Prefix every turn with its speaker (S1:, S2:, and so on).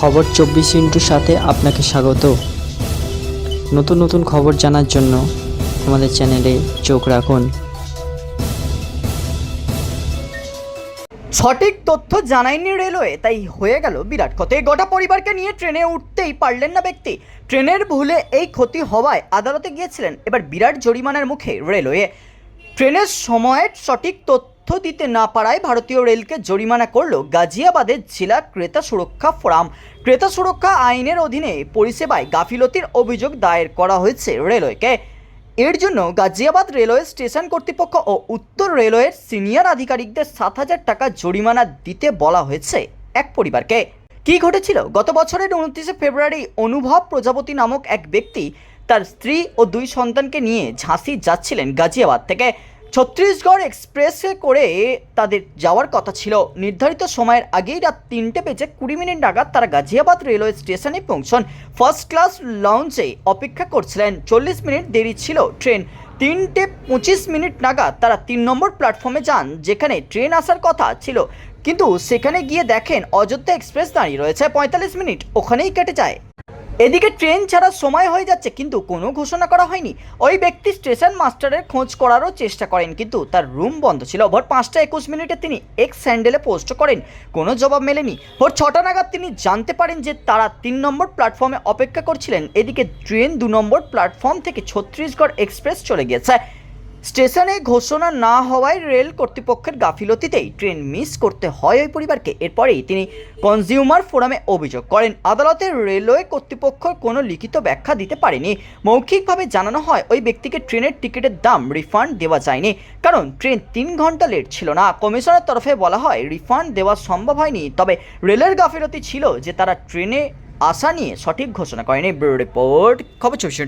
S1: খবর চব্বিশ ইন্টুর সাথে আপনাকে স্বাগত। নতুন নতুন খবর জানার জন্য আমাদের চ্যানেলে চোখ রাখুন।
S2: সঠিক তথ্য জানায়নি রেলওয়ে, তাই হয়ে গেল বিরাট ক্ষতি। গোটা পরিবারকে নিয়ে ট্রেনে উঠতেই পারলেন না ব্যক্তি। ট্রেনের ভুলে এই ক্ষতি হওয়ায় আদালতে গিয়েছিলেন এবার বিরাট জরিমানার মুখে রেলওয়ে। ট্রেনের সময়ের সঠিক তথ্য দিতে না পারায় ভারতীয় রেলকে জরিমানা করল গাজিয়াবাদের জেলা ক্রেতা সুরক্ষা ফোরাম। ক্রেতা সুরক্ষা আইনের অধীনে পরিষেবায় গাফিলতির অভিযোগ দায়ের করা হয়েছে রেলওয়েকে। এর জন্য গাজিয়াবাদ রেলওয়ে স্টেশন কর্তৃপক্ষ ও উত্তর রেলওয়ের সিনিয়র আধিকারিকদের সাত হাজার টাকা জরিমানা দিতে বলা হয়েছে এক পরিবারকে। কি ঘটেছিল? গত বছরের উনত্রিশে ফেব্রুয়ারি অনুভব প্রজাপতি নামক এক ব্যক্তি তার স্ত্রী ও দুই সন্তানকে নিয়ে ঝাঁসি যাচ্ছিলেন গাজিয়াবাদ থেকে। ছত্তিশগড় এক্সপ্রেসে করে তাদের যাওয়ার কথা ছিল। নির্ধারিত সময়ের আগেই রাত তিনটে বেজে কুড়ি মিনিট নাগাদ তারা গাজিয়াবাদ রেলওয়ে স্টেশনে পৌঁছন। ফার্স্ট ক্লাস লঞ্চে অপেক্ষা করছিলেন। চল্লিশ মিনিট দেরি ছিল ট্রেন। তিনটে পঁচিশ মিনিট নাগাদ তারা তিন নম্বর প্ল্যাটফর্মে যান, যেখানে ট্রেন আসার কথা ছিল। কিন্তু সেখানে গিয়ে দেখেন অযোধ্যা এক্সপ্রেস দাঁড়িয়ে রয়েছে। পঁয়তাল্লিশ মিনিট ওখানেই কেটে যায়। এদিকে ট্রেন ছাড়ার সময় হয়ে যাচ্ছে, কিন্তু কোনো ঘোষণা করা হয়নি। ওই ব্যক্তি স্টেশন মাস্টারের খোঁজ করারও চেষ্টা করেন, কিন্তু তার রুম বন্ধ ছিল। ভোর পাঁচটা একুশ মিনিটে তিনি এক্স স্যান্ডেলে পোস্ট করেন। কোনো জবাব মেলেনি। ভোর ছটা নাগাদ তিনি জানতে পারেন যে তারা তিন নম্বর প্ল্যাটফর্মে অপেক্ষা করছিলেন। এদিকে ট্রেন দু নম্বর প্ল্যাটফর্ম থেকে ছত্রিশগড় এক্সপ্রেস চলে গিয়েছে। স্টেশনে ঘোষণা না হওয়ায় রেল কর্তৃপক্ষের গাফিলতিতেই ট্রেন মিস করতে হয় ওই পরিবারকে। এরপরেই তিনি কনজিউমার ফোরামে অভিযোগ করেন। আদালতে রেলওয়ে কর্তৃপক্ষ কোনো লিখিত ব্যাখ্যা দিতে পারেনি। মৌখিকভাবে জানানো হয়, ওই ব্যক্তিকে ট্রেনের টিকিটের দাম রিফান্ড দেওয়া যায়নি, কারণ ট্রেন তিন ঘণ্টা লেট ছিল না। কমিশনের তরফে বলা হয়, রিফান্ড দেওয়া সম্ভব হয়নি, তবে রেলের গাফিলতি ছিল যে তারা ট্রেনে আসা নিয়ে সঠিক ঘোষণা করেনি। ব্যুরো রিপোর্ট, খবর চব্বিশ